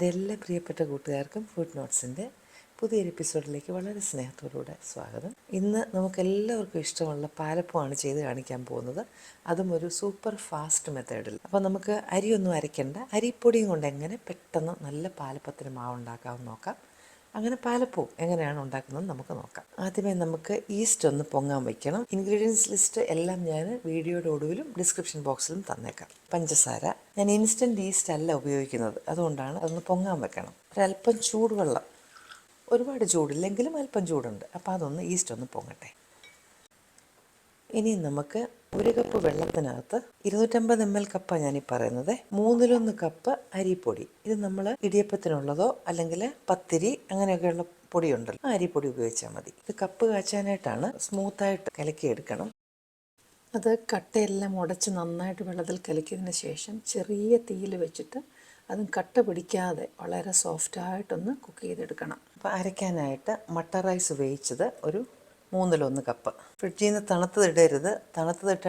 എന്റെ എല്ലാ പ്രിയപ്പെട്ട കൂട്ടുകാർക്കും ഫുഡ് നോട്ട്സിന്റെ പുതിയൊരു എപ്പിസോഡിലേക്ക് വളരെ സ്നേഹത്തോടുകൂടെ സ്വാഗതം. ഇന്ന് നമുക്കെല്ലാവർക്കും ഇഷ്ടമുള്ള പാലപ്പമാണ് ചെയ്ത് കാണിക്കാൻ പോകുന്നത്. അതും ഒരു സൂപ്പർ ഫാസ്റ്റ് മെത്തേഡിൽ അപ്പോൾ നമുക്ക് അരിയൊന്നും അരയ്ക്കേണ്ട. അരിപ്പൊടിയും കൊണ്ട് എങ്ങനെ പെട്ടെന്ന് നല്ല പാലപ്പത്തിന് മാവുണ്ടാക്കാമെന്ന് നോക്കാം. അങ്ങനെ പാലപ്പവും എങ്ങനെയാണ് ഉണ്ടാക്കുന്നത് നമുക്ക് നോക്കാം. ആദ്യമേ നമുക്ക് ഈസ്റ്റ് ഒന്ന് പൊങ്ങാൻ വയ്ക്കണം ഇൻഗ്രീഡിയൻസ് ലിസ്റ്റ് എല്ലാം ഞാൻ വീഡിയോയുടെ ഒടുവിലും ഡിസ്ക്രിപ്ഷൻ ബോക്സിലും തന്നേക്കാം. പഞ്ചസാര. ഞാൻ ഇൻസ്റ്റന്റ് ഈസ്റ്റ് അല്ല ഉപയോഗിക്കുന്നത്. അതുകൊണ്ടാണ് അതൊന്ന് പൊങ്ങാൻ വെക്കണം. ഒരല്പം ചൂടുവെള്ളം. ഒരുപാട് ചൂടില്ലെങ്കിലും അല്പം ചൂടുണ്ട്. അപ്പോൾ അതൊന്ന് ഈസ്റ്റ് ഒന്ന് പൊങ്ങട്ടെ. ഇനി നമുക്ക് ഒരു കപ്പ് വെള്ളത്തിനകത്ത് ഇരുന്നൂറ്റമ്പത് എം എൽ കപ്പാണ് ഞാനീ പറയുന്നത്. മൂന്നിലൊന്ന് കപ്പ് അരിപ്പൊടി. ഇത് നമ്മൾ ഇടിയപ്പത്തിനുള്ളതോ അല്ലെങ്കിൽ പത്തിരി അങ്ങനെയൊക്കെയുള്ള പൊടിയുണ്ടല്ലോ. ആ അരിപ്പൊടി ഉപയോഗിച്ചാൽ മതി. ഇത് കപ്പ് കാച്ചാനായിട്ടാണ് സ്മൂത്തായിട്ട് കലക്കിയെടുക്കണം. അത് കട്ടയെല്ലാം ഉടച്ച് നന്നായിട്ട് വെള്ളത്തിൽ കലക്കിയതിന് ശേഷം ചെറിയ തീയിൽ വെച്ചിട്ട് അതും കട്ട പിടിക്കാതെ വളരെ സോഫ്റ്റായിട്ടൊന്ന് കുക്ക് ചെയ്തെടുക്കണം. അപ്പോൾ അരയ്ക്കാനായിട്ട് മട്ട റൈസ് വേവിച്ചത് ഒരു മൂന്നിലൊന്ന് കപ്പ്. ഫ്രിഡ്ജിൽ നിന്ന് തണുത്തത് ഇടരുത്. തണുത്തതിട്ട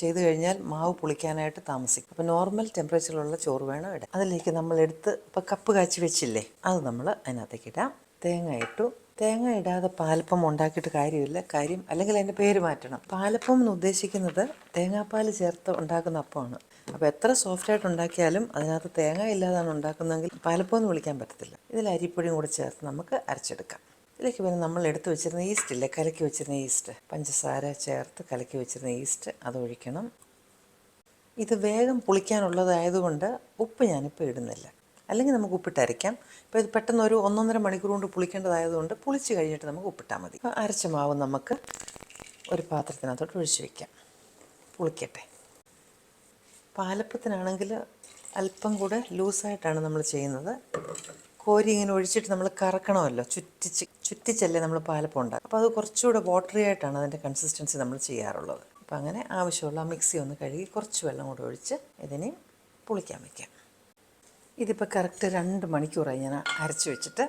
ചെയ്ത് കഴിഞ്ഞാൽ മാവ് പുളിക്കാനായിട്ട് താമസിക്കും. അപ്പോൾ നോർമൽ ടെമ്പറേച്ചറിലുള്ള ചോറ് വേണം ഇടാം അതിലേക്ക് നമ്മൾ എടുത്ത് ഇപ്പോൾ കപ്പ് കാച്ചി വെച്ചില്ലേ അത് നമ്മൾ അതിനകത്തേക്ക് ഇടാം. തേങ്ങ ഇട്ടു. തേങ്ങ ഇടാതെ പാലപ്പം ഉണ്ടാക്കിയിട്ട് കാര്യമില്ല. കാര്യം അല്ലെങ്കിൽ അതിന്റെ പേര് മാറ്റണം. പാലപ്പം എന്ന് ഉദ്ദേശിക്കുന്നത് തേങ്ങാപ്പാൽ ചേർത്ത് ഉണ്ടാക്കുന്ന അപ്പമാണ്. അപ്പോൾ എത്ര സോഫ്റ്റ് ആയിട്ട് ഉണ്ടാക്കിയാലും അതിനകത്ത് തേങ്ങ ഇല്ലാതാണ് ഉണ്ടാക്കുന്നതെങ്കിൽ പാലപ്പം എന്ന് വിളിക്കാൻ പറ്റത്തില്ല. ഇതിൽ അരിപ്പൊടിയും കൂടി ചേർത്ത് നമുക്ക് അരച്ചെടുക്കാം. ഇതിലേക്ക് പിന്നെ നമ്മൾ എടുത്ത് വെച്ചിരുന്ന ഈസ്റ്റ് ഇല്ലേ? കലക്കി വെച്ചിരുന്ന ഈസ്റ്റ് പഞ്ചസാര ചേർത്ത് കലക്കി വെച്ചിരുന്ന ഈസ്റ്റ് അത് ഒഴിക്കണം. ഇത് വേഗം പുളിക്കാനുള്ളതായതുകൊണ്ട് ഉപ്പ് ഞാനിപ്പോൾ ഇടുന്നില്ല. അല്ലെങ്കിൽ നമുക്ക് ഉപ്പിട്ട് അരയ്ക്കാം. ഇപ്പോൾ ഇത് പെട്ടെന്ന് ഒരു ഒന്നൊന്നര മണിക്കൂർ കൊണ്ട് പുളിക്കേണ്ടതായതുകൊണ്ട് പുളിച്ച് കഴിഞ്ഞിട്ട് നമുക്ക് ഉപ്പിട്ടാൽ മതി. അരച്ച മാവ് നമുക്ക് ഒരു പാത്രത്തിനകത്തോട്ട് ഒഴിച്ച് വയ്ക്കാം പുളിക്കട്ടെ. പാലപ്പത്തിനാണെങ്കിൽ അല്പം കൂടെ ലൂസായിട്ടാണ് നമ്മൾ ചെയ്യുന്നത്. കോരി ഇങ്ങനെ ഒഴിച്ചിട്ട് നമ്മൾ കറക്കണമല്ലോ. ചുറ്റിച്ച് ചുറ്റിച്ചല്ലേ നമ്മൾ പാലപ്പം ഉണ്ടാക്കും അപ്പോൾ അത് കുറച്ചുകൂടെ വാട്ടറി ആയിട്ടാണ് അതിന്റെ കൺസിസ്റ്റൻസി നമ്മൾ ചെയ്യാറുള്ളത്. അപ്പോൾ അങ്ങനെ ആവശ്യമുള്ള മിക്സി ഒന്ന് കഴുകി കുറച്ച് വെള്ളം കൂടെ ഒഴിച്ച് ഇതിനെ പുളിക്കാൻ വയ്ക്കാം ഇതിപ്പോൾ കറക്റ്റ് രണ്ട് മണിക്കൂറായി ഞാൻ അരച്ച് വെച്ചിട്ട്.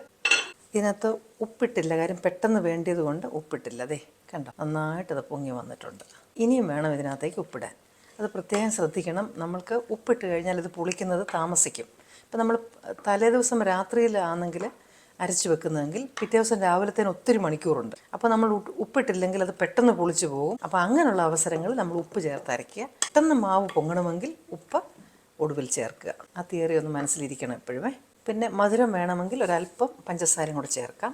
ഇതിനകത്ത് ഉപ്പിട്ടില്ല. കാര്യം പെട്ടെന്ന് വേണ്ടിയത് കൊണ്ട് ഉപ്പിട്ടില്ല. അതെ കണ്ടോ? നന്നായിട്ട് പൊങ്ങി വന്നിട്ടുണ്ട്. ഇനിയും വേണം ഇതിനകത്തേക്ക് ഉപ്പിടാൻ. അത് പ്രത്യേകം ശ്രദ്ധിക്കണം. നമ്മൾക്ക് ഉപ്പിട്ട് കഴിഞ്ഞാൽ ഇത് പുളിക്കുന്നത് താമസിക്കും. ഇപ്പം നമ്മൾ തലേ ദിവസം രാത്രിയിലാണെങ്കിൽ അരച്ച് വെക്കുന്നതെങ്കിൽ പിറ്റേ ദിവസം രാവിലത്തേന് ഒത്തിരി മണിക്കൂറുണ്ട്. അപ്പോൾ നമ്മൾ ഉപ്പിട്ടില്ലെങ്കിൽ അത് പെട്ടെന്ന് പൊളിച്ചു പോകും. അപ്പോൾ അങ്ങനെയുള്ള അവസരങ്ങളിൽ നമ്മൾ ഉപ്പ് ചേർത്ത് അരയ്ക്കുക. പെട്ടെന്ന് മാവ് പൊങ്ങണമെങ്കിൽ ഉപ്പ് ഒടുവിൽ ചേർക്കുക. ആ തിയറി ഒന്ന് മനസ്സിലിരിക്കണം എപ്പോഴുമേ പിന്നെ മധുരം വേണമെങ്കിൽ ഒരല്പം പഞ്ചസാരയും കൂടെ ചേർക്കാം.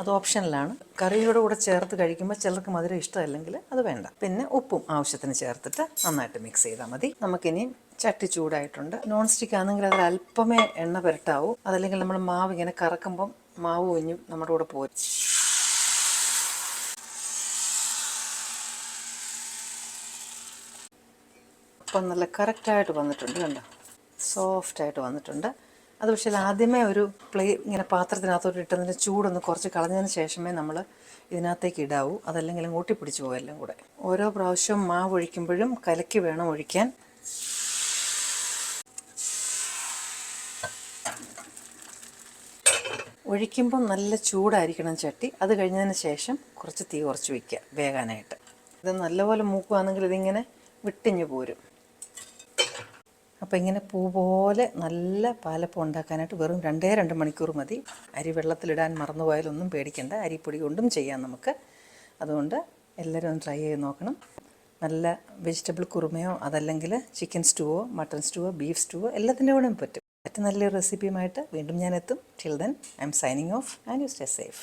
അത് ഓപ്ഷനിലാണ്. കറിയുടെ കൂടെ ചേർത്ത് കഴിക്കുമ്പോൾ ചിലർക്ക് മധുരം ഇഷ്ടമല്ലെങ്കിൽ അത് വേണ്ട. പിന്നെ ഉപ്പും ആവശ്യത്തിന് ചേർത്തിട്ട് നന്നായിട്ട് മിക്സ് ചെയ്താൽ മതി. നമുക്കിനി ചട്ടി ചൂടായിട്ടുണ്ട്. നോൺ സ്റ്റിക്ക് ആണെങ്കിൽ അതിൽ അല്പമേ എണ്ണ പുരട്ടാവൂ. അതല്ലെങ്കിൽ നമ്മൾ മാവ് ഇങ്ങനെ കറക്കുമ്പം മാവ് ഒഞ്ഞും നമ്മുടെ കൂടെ പോരും. അപ്പം നല്ല കറക്റ്റായിട്ട് വന്നിട്ടുണ്ട് കണ്ടോ? സോഫ്റ്റായിട്ട് വന്നിട്ടുണ്ട്. അത് പക്ഷേ ആദ്യമേ ഒരു പ്ലേ ഇങ്ങനെ പാത്രത്തിനകത്തോട്ട് ഇട്ടതിന് ചൂടൊന്ന് കുറച്ച് കളഞ്ഞതിന് ശേഷമേ നമ്മൾ ഇതിനകത്തേക്ക് ഇടാവൂ. അതല്ലെങ്കിൽ കൂട്ടി ഒട്ടിപ്പിടിച്ച് പോകും കൂടെ. ഓരോ പ്രാവശ്യവും മാവ് ഒഴിക്കുമ്പോഴും കലക്കി വേണം ഒഴിക്കാൻ. ഒഴിക്കുമ്പം നല്ല ചൂടായിരിക്കണം ചട്ടി. അത് കഴിഞ്ഞതിന് ശേഷം കുറച്ച് തീ കുറച്ച് വയ്ക്കുക വേകാനായിട്ട്. ഇത് നല്ലപോലെ മൂക്കുകയാണെങ്കിൽ ഇതിങ്ങനെ വിട്ടിഞ്ഞ് പോരും. അപ്പോൾ ഇങ്ങനെ പൂ പോലെ നല്ല പാലപ്പം ഉണ്ടാക്കാനായിട്ട് വെറും രണ്ടേ രണ്ട് മണിക്കൂർ മതി. അരി വെള്ളത്തിലിടാൻ മറന്നുപോയാലൊന്നും പേടിക്കണ്ട. അരിപ്പൊടി കൊണ്ടും ചെയ്യാം നമുക്ക്. അതുകൊണ്ട് എല്ലാവരും ഒന്ന് ട്രൈ ചെയ്ത് നോക്കണം. നല്ല വെജിറ്റബിൾ കുറുമയോ അതല്ലെങ്കിൽ ചിക്കൻ സ്റ്റൂവോ മട്ടൺ സ്റ്റൂവോ ബീഫ് സ്റ്റൂവോ എല്ലാത്തിന്റെ കൂടെയും പറ്റും. ഏറ്റവും നല്ലൊരു റെസിപ്പിയുമായിട്ട് വീണ്ടും ഞാൻ എത്തും. Till then I'm signing off and you stay safe